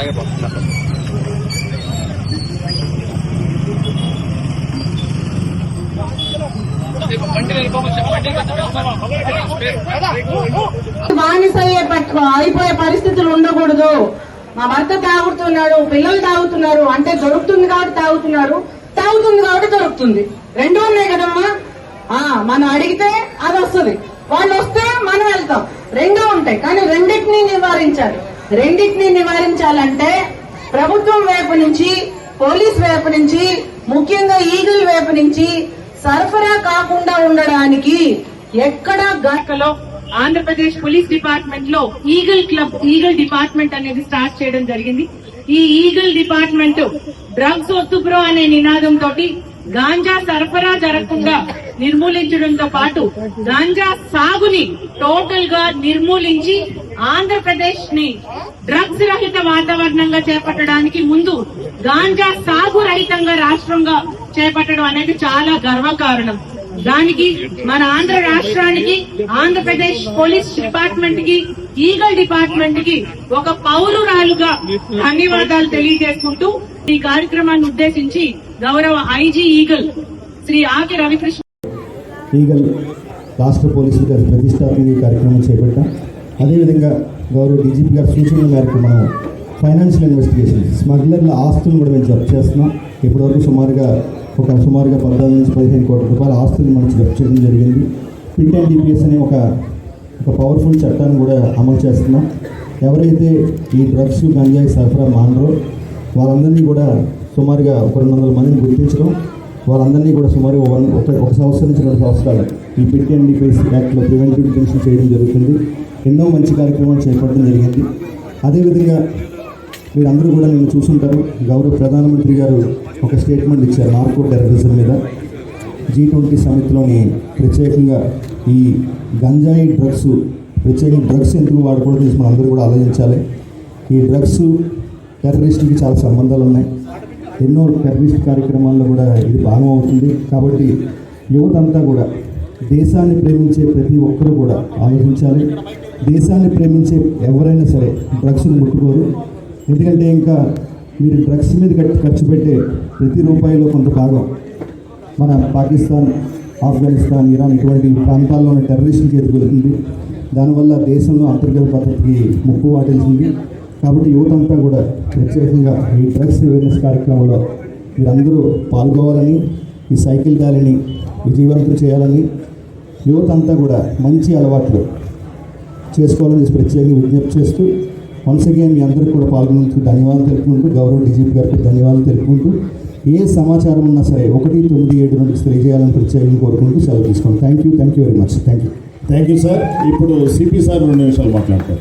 అలాగే పంపుతున్నారు బానిసయ్యే పట్టుకో అయిపోయే పరిస్థితులు ఉండకూడదు. మా భర్త తాగుతున్నాడు పిల్లలు తాగుతున్నారు అంటే దొరుకుతుంది కాబట్టి తాగుతున్నారు. తాగుతుంది కాబట్టి దొరుకుతుంది. రెండు ఉన్నాయి కదమ్మా. మనం అడిగితే అది వస్తుంది. వాళ్ళు వస్తే మనం వెళ్తాం. రెండూ ఉంటాయి కానీ రెండింటినీ నివారించాలి. రెండింటినీ నివారించాలంటే ప్రభుత్వం వైపు నుంచి పోలీస్ వైపు నుంచి ముఖ్యంగా ఈగల్ వైపు నుంచి సరఫరా కాకుండా ఉండడానికి ఎక్కడ శాఖలో ఆంధ్రప్రదేశ్ పోలీస్ డిపార్ట్మెంట్లో ఈగల్ క్లబ్ ఈగల్ డిపార్ట్మెంట్ అనేది స్టార్ట్ చేయడం జరిగింది. ఈ ఈగల్ డిపార్ట్మెంట్ డ్రగ్స్ ఒత్తుబ్రో అనే నినాదం తోటి గాంజా సరఫరా జరగకుండా నిర్మూలించడంతో పాటు గాంజా సాగుని టోటల్గా నిర్మూలించి ఆంధ్రప్రదేశ్ని డ్రగ్స్ రహిత వాతావరణంగా చేపట్టడానికి ముందు గాంజా సాగు రహితంగా రాష్ట్రంగా చేపట్టడం అనేది చాలా గర్వకారణం. దానికి మన ఆంధ్ర రాష్ట్రానికి ఆంధ్రప్రదేశ్ పోలీస్ డిపార్ట్మెంట్కి ఈగల్ డిపార్ట్మెంట్కి ఒక పౌరురాలుగా ధన్యవాదాలు తెలియజేసుకుంటూ ఈ కార్యక్రమాన్ని ఉద్దేశించి గౌరవ IG eagle Shri Aki Ravikrishna eagle రాష్ట్ర పోలీసులు గారి ప్రతిష్టాత్మక ఈ కార్యక్రమం చేపట్టాం. అదేవిధంగా గౌరవ డీజీపీ గారి సూచనల మేరకు మనం ఫైనాన్షియల్ ఇన్వెస్టిగేషన్ స్మగ్లర్ల ఆస్తులను కూడా మేము జప్తు చేస్తున్నాం. ఇప్పటివరకు సుమారుగా ఒక సుమారుగా పద్నాలుగు నుంచి పదిహేను కోట్ల రూపాయల ఆస్తులను మనం జప్తు చేయడం జరిగింది. పిట్ అండ్ డిపిఎస్ అనే ఒక ఒక పవర్ఫుల్ చట్టాన్ని కూడా అమలు చేస్తున్నాం. ఎవరైతే ఈ డ్రగ్స్ గంజాయి సరఫరా మానరో వాళ్ళందరినీ కూడా సుమారుగా ఒక రెండు వందల మందిని గుర్తించడం వాళ్ళందరినీ కూడా సుమారు వన్ ఒక ఒక సంవత్సరం నుంచి రెండు సంవత్సరాలు ఈ పిట్ అండ్ డిఫెన్స్ యాక్ట్లో ప్రివెంటివ్ డిటెన్షన్ చేయడం జరుగుతుంది. ఎన్నో మంచి కార్యక్రమాలు చేపట్టడం జరిగింది. అదేవిధంగా మీరందరూ కూడా నేను చూసుంటారు. గౌరవ ప్రధానమంత్రి గారు ఒక స్టేట్మెంట్ ఇచ్చారు నార్కో టెర్రరిజం మీద. జీ ట్వంటీ సమిట్లోని ప్రత్యేకంగా ఈ గంజాయి డ్రగ్స్ ప్రత్యేకంగా డ్రగ్స్ ఎందుకు వాడకూడదు మనం అందరూ కూడా ఆలోచించాలి. ఈ డ్రగ్స్ టెర్రరిస్ట్కి చాలా సంబంధాలు ఉన్నాయి. ఎన్నో టెర్రరిస్ట్ కార్యక్రమాల్లో కూడా ఇది భాగం అవుతుంది. కాబట్టి యువత అంతా కూడా దేశాన్ని ప్రేమించే ప్రతి ఒక్కరూ కూడా ఆలోచించాలి. దేశాన్ని ప్రేమించే ఎవరైనా సరే డ్రగ్స్ని ముట్టుకోరు. ఎందుకంటే ఇంకా మీరు డ్రగ్స్ మీద ఖర్చు- ఖర్చు పెట్టే ప్రతి రూపాయిలో కొంత భాగం మన పాకిస్తాన్ ఆఫ్ఘనిస్తాన్ ఇరాన్ ఇటువంటి ప్రాంతాల్లో ఉన్న టెర్రరిస్టుల చేతికి దానివల్ల దేశంలో అంతర్గత భద్రతకి ముప్పు వాటిల్సింది కాబట్టి యువత అంతా కూడా ప్రత్యేకంగా ఈ డ్రగ్స్ అవేర్నెస్ కార్యక్రమంలో మీరందరూ పాల్గొవాలని ఈ సైకిల్ ర్యాలీని విజయవంతం చేయాలని యువత అంతా కూడా మంచి అలవాట్లు చేసుకోవాలని చెప్పి ప్రత్యేకంగా విజ్ఞప్తి చేస్తూ వన్స్ అగైన్ మీ అందరికీ కూడా పాల్గొన్నందుకు ధన్యవాదాలు తెలుపుకుంటూ గౌరవ డీజీపీ గారికి ధన్యవాదాలు తెలుపుకుంటూ ఏ సమాచారం ఉన్నా సరే ఒకటి తొమ్మిది ఏడు నుంచి తెలియజేయాలని ప్రత్యేకంగా కోరుకుంటూ సెలవు తీసుకోండి thank you thank you very much thank you thank you sir ఇప్పుడు సిపి సార్ రెండు నిమిషాలు మాట్లాడతారు.